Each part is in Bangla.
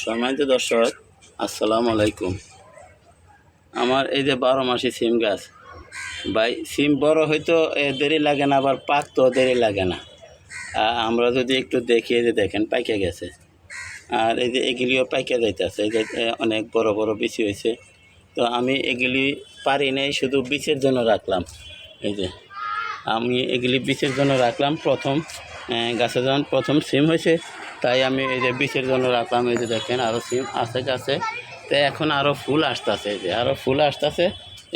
সম্মানিত দর্শক, আসসালামু আলাইকুম। আমার এই যে বারো মাসি সিম গাছ, ভাই, সিম বড় হয়তো দেরি লাগে না, আবার পাকতেও দেরি লাগে না। আমরা যদি একটু দেখি যে দেখেন, পাইকে গেছে। আর এই যে এগুলিও পাইকে যাইতেছে, এই যে অনেক বড় বড় বিচি হয়েছে। তো আমি এগুলি পারি নাই, শুধু বীজের জন্য রাখলাম। এই যে, আমি এগুলি বীজের জন্য রাখলাম, প্রথম গাছে যখন প্রথম সিম হয়েছে তাই আমি এই যে বীজের জন্য রাখলাম, এই যে দেখেন আরও সিম আছে গাছে তো এখন আরও ফুল আসতেছে যে আরও ফুল আসতেছে।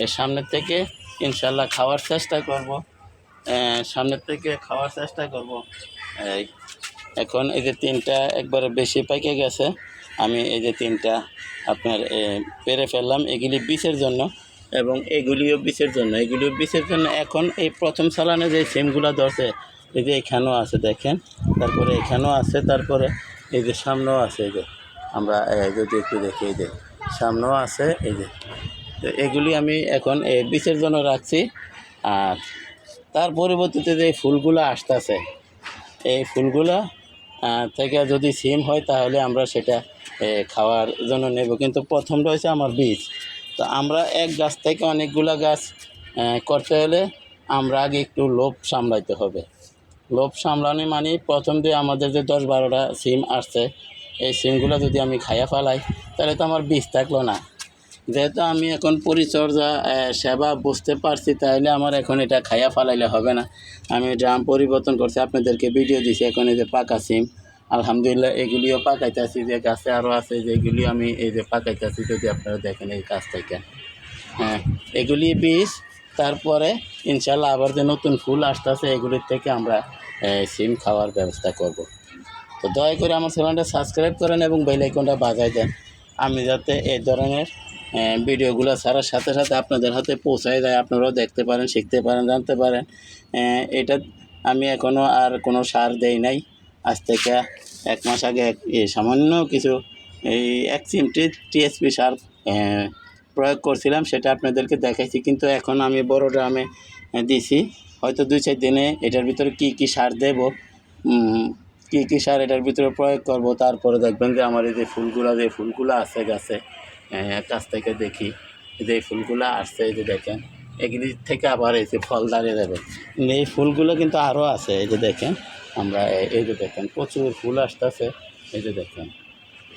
এর সামনের থেকে ইনশাল্লাহ খাওয়ার চেষ্টা করব। সামনের থেকে খাওয়ার চেষ্টা করব। এই এখন এই যে তিনটা একবারে বেশি পাইকে গেছে। আমি এই যে তিনটা আপনার পেরে ফেললাম, এগুলি বিষের জন্য এবং এগুলিও বিষের জন্য। এগুলিও বিষের জন্য। এখন এই প্রথম সালানে যে সিমগুলো ধরছে এই যে এখানেও আছে দেখেন, তারপরে এখানেও আছে, তারপরে এই যে সামনেও আছে এই যে। আমরা যদি একটু দেখি এই যে, সামনেও আছে এই যে। তো এগুলি আমি এখন বিষের জন্য রাখছি। আর তার পরিবর্তিতে যে ফুলগুলো আসতেছে, এই ফুলগুলো থেকে যদি সিম হয় তাহলে আমরা সেটা খাওয়ার জন্য নেব। কিন্তু প্রথম রয়েছে আমার বীজ। তো আমরা এক গাছ থেকে অনেকগুলো গাছ করতে হলে আমরা আগে একটু লোভ সামলাইতে হবে। লোভ সামলানো মানে প্রথম দিয়ে আমাদের যে দশ বারোটা সিম আসছে, এই সিমগুলো যদি আমি খাইয়া ফেলাই, তাহলে তো আমার বিষ থাকল না। যেহেতু আমি এখন পরিচর্যা সেবা বুঝতে পারছি তাহলে আমার এখন এটা খাইয়া ফালাইলে হবে না। আমি ড্রাম পরিবর্তন করছি, আপনাদেরকে ভিডিও দিছি, এখন এই যে পাকা সিম। আলহামদুলিল্লাহ এগুলিও পাকাইতেছি, যে গাছে আরও আছে, যেগুলি আমি এই যে পাকাইতেছি, যদি আপনারা দেখেন এই গাছ থেকে। হ্যাঁ এগুলি বীজ তারপরে ইনশাল্লাহ আবার যে নতুন ফুল আসতে আসতেছে, এগুলির থেকে আমরা সিম খাওয়ার ব্যবস্থা করব। তো দয়া করে আমার চ্যানেলটা সাবস্ক্রাইব করেন এবং বেল আইকনটা বাজায় দেন। আমি যাতে এই ধরনের ভিডিওগুলো ছাড়ার সাথে সাথে আপনাদের হাতে পৌঁছায় যায়, আপনারাও দেখতে পারেন, শিখতে পারেন, জানতে পারেন। এটা আমি এখনও আর কোনো সার দেই নাই। আজ থেকে এক মাস আগে সামান্য কিছু, এই এক চিমটি টিএসপি সার প্রয়োগ করছিলাম, সেটা আপনাদেরকে দেখাইছি। কিন্তু এখন আমি বড় ড্রামে দিছি। হয়তো দুই চার দিনে এটার ভিতরে কি কি সার দেব কি কি সার এটার ভিতরে প্রয়োগ করব, তারপরে দেখবেন যে আমার এই যে ফুলগুলো যে ফুলগুলো আছে গাছে কাছ থেকে দেখি। যে ফুলগুলো আসছে, এই যে দেখেন, এগুলি থেকে আবার এই যে ফল দাঁড়িয়ে কিন্তু এই ফুলগুলো কিন্তু আরও আছে, এই যে দেখেন, আমরা এই যে দেখেন, প্রচুর ফুল আসতেছে, এই যে দেখেন।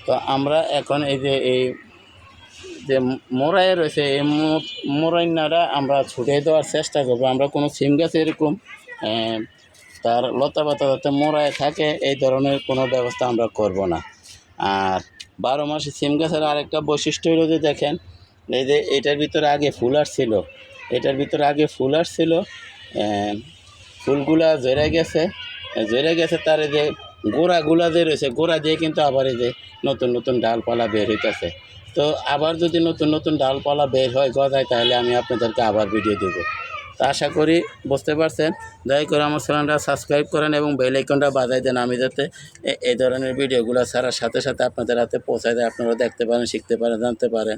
তো আমরা এখন এই যে এই যে মোরাই রয়েছে, এই মোরাইনারা আমরা ছুটে দেওয়ার চেষ্টা করব। আমরা কোনো সিম গাছ এরকম তার লতা পাতা যাতে মোড়ায় থাকে, এই ধরনের কোনো ব্যবস্থা আমরা করব না। আর বারো মাসে সিম গাছের আরেকটা বৈশিষ্ট্য হলো যে দেখেন, এই যে এটার ভিতরে আগে ফুল আসছিল, এটার ভিতরে আগে ফুল আসছিল ফুলগুলা জেরে গেছে জেরে গেছে তার যে গোড়াগুলা যে রয়েছে, গোড়া দিয়ে কিন্তু আবার এই যে নতুন নতুন ডালপালা বের হইতেছে। তো আবার যদি নতুন নতুন ডালপালা বের হয়, গজায়, তাহলে আমি আপনাদেরকে আবার ভিডিও দেব। তো আশা করি বুঝতে পারছেন। দয়া করে আমার চ্যানেলটা সাবস্ক্রাইব করেন এবং বেল আইকনটা বাজাই দেন আমি যাতে এই ধরনের ভিডিওগুলো ছাড়ার সাথে সাথে আপনাদের হাতে পৌঁছায় দেয়। আপনারা দেখতে পারেন, শিখতে পারেন, জানতে পারেন।